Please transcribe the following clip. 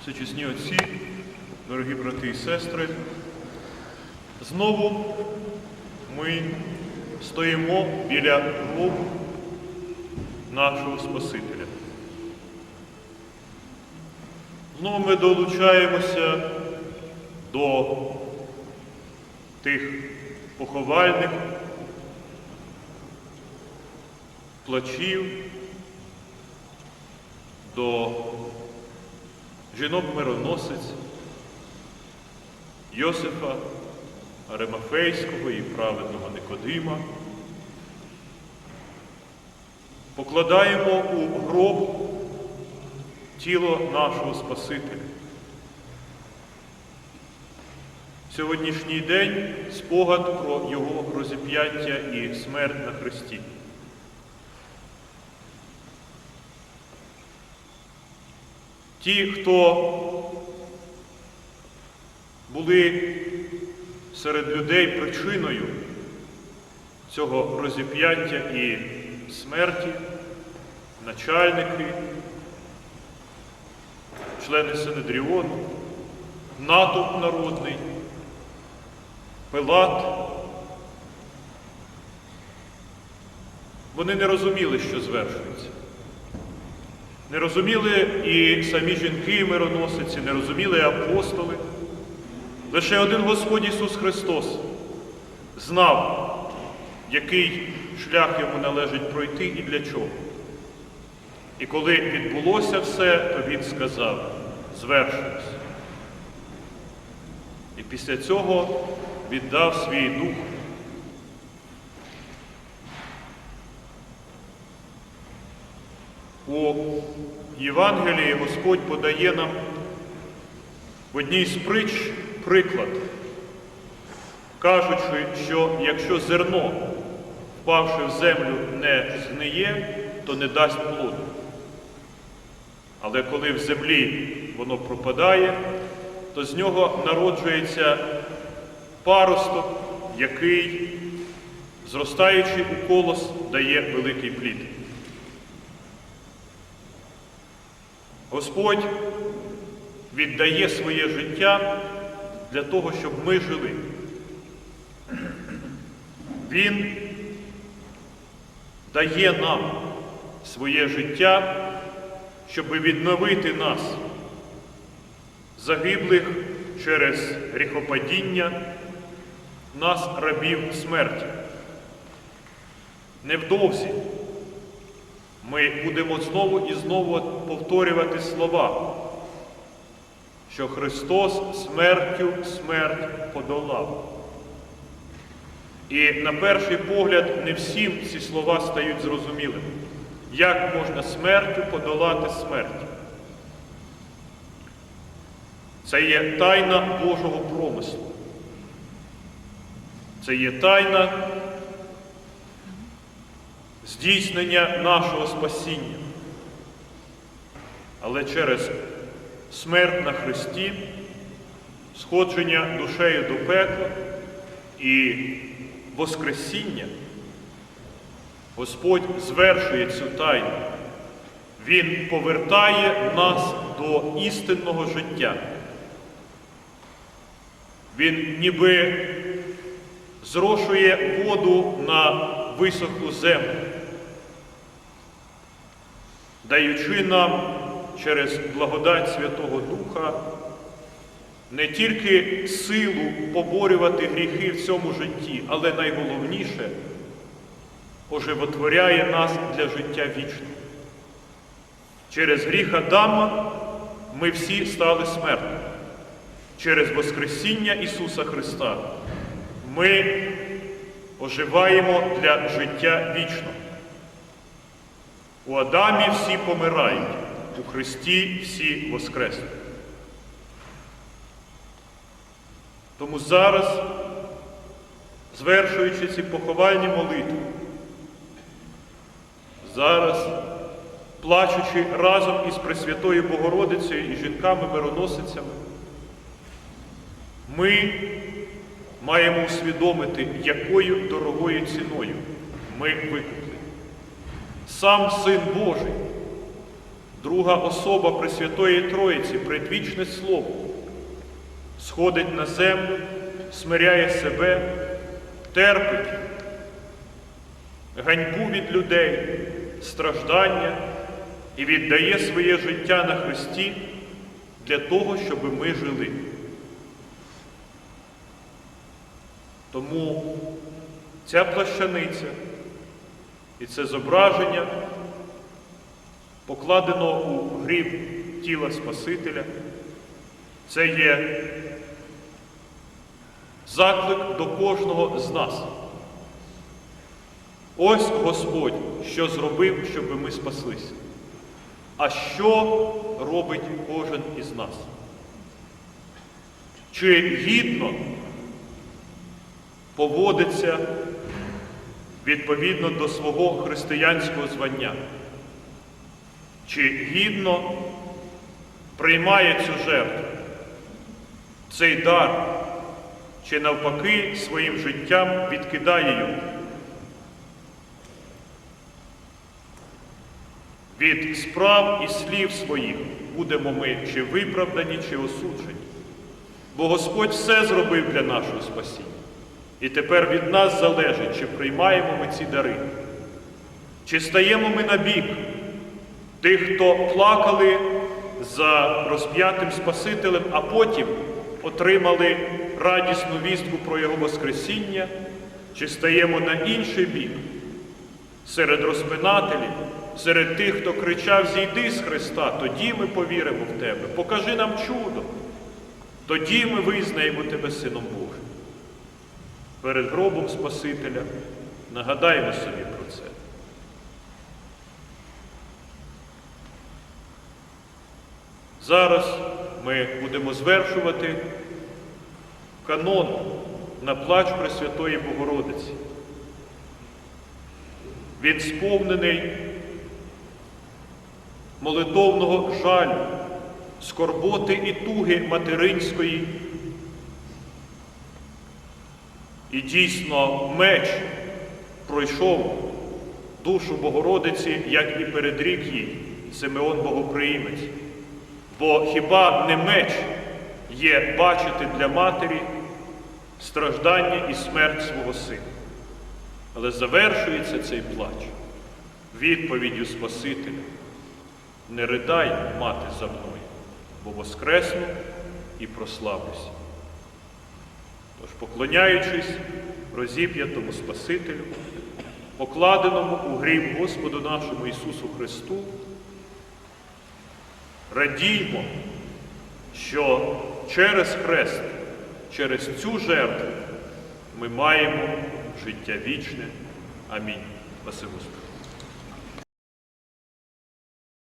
Всечесні отці, дорогі брати і сестри, знову ми стоїмо біля гробу нашого Спасителя. Знову ми долучаємося до тих поховальних плачів, до жінок-мироносиць Йосифа Аремафейського і праведного Никодима. Покладаємо у гроб тіло нашого Спасителя. Сьогоднішній день спогад про Його розіп'яття і смерть на Христі. Ті, хто були серед людей причиною цього розіп'яття і смерті, начальники, члени Синедріону, натовп народний, Пилат. Вони не розуміли, що звершується. Не розуміли і самі жінки мироносиці, не розуміли апостоли. Лише один Господь Ісус Христос знав, який шлях йому належить пройти і для чого. І коли відбулося все, то Він сказав, звершилось. І після цього віддав свій дух. У Євангелії Господь подає нам в одній з притч приклад, кажучи, що якщо зерно, впавши в землю, не згниє, то не дасть плоду. Але коли в землі воно пропадає, то з нього народжується паросток, який, зростаючи у колос, дає великий плід. Господь віддає своє життя для того, щоб ми жили. Він дає нам своє життя, щоб відновити нас, загиблих через гріхопадіння, нас рабів смерті. Невдовзі ми будемо знову і знову повторювати слова, що Христос смертю смерть подолав. І на перший погляд не всім ці слова стають зрозумілими. Як можна смертю подолати смерть? Це є тайна Божого промислу. Це є тайна здійснення нашого спасіння. Але через смерть на Христі, сходження душею до пекла і Воскресіння, Господь звершує цю тайну. Він повертає нас до істинного життя. Він ніби зрошує воду на висохлу землю, даючи нам через благодать Святого Духа не тільки силу поборювати гріхи в цьому житті, але найголовніше оживотворяє нас для життя вічного. Через гріх Адама ми всі стали смертними. Через Воскресіння Ісуса Христа ми оживаємо для життя вічного. У Адамі всі помирають, у Христі всі воскреснуть. Тому зараз, звершуючи ці поховальні молитви, зараз, плачучи разом із Пресвятою Богородицею і жінками-мироносицями, ми маємо усвідомити, якою дорогою ціною ми викупли. Сам Син Божий друга особа Пресвятої Троїці, предвічне Слово, сходить на землю, смиряє себе, терпить ганьбу від людей, страждання і віддає своє життя на Христі для того, щоб ми жили. Тому ця плащаниця і це зображення покладено у гріб тіла Спасителя. Це є заклик до кожного з нас. Ось Господь, що зробив, щоб ми спаслися. А що робить кожен із нас? Чи гідно поводиться відповідно до свого християнського звання? Чи гідно приймає цю жертву, цей дар, чи навпаки своїм життям відкидає його? Від справ і слів своїх будемо ми чи виправдані, чи осуджені. Бо Господь все зробив для нашого спасіння. І тепер від нас залежить, чи приймаємо ми ці дари, чи стаємо ми на бік тих, хто плакали за розп'ятим Спасителем, а потім отримали радісну вістку про Його Воскресіння, чи стаємо на інший бік серед розпинателів, серед тих, хто кричав Зійди з Христа, тоді ми повіримо в Тебе, покажи нам чудо, тоді ми визнаємо Тебе Сином Божим. Перед гробом Спасителя нагадаємо собі про це. Зараз ми будемо звершувати канон на плач Пресвятої Богородиці. Він сповнений молитовного жалю, скорботи і туги материнської. І дійсно меч пройшов душу Богородиці, як і передрік їй Симеон Богоприємець. Бо хіба не меч є бачити для матері страждання і смерть свого сина? Але завершується цей плач відповіддю Спасителя. Не ридай, мати, за мною, бо воскресну і прославлюся. Тож, поклоняючись розіп'ятому Спасителю, покладеному у гріб Господу нашому Ісусу Христу, радіймо, що через хрест, через цю жертву ми маємо життя вічне. Амінь. Спаси Господи.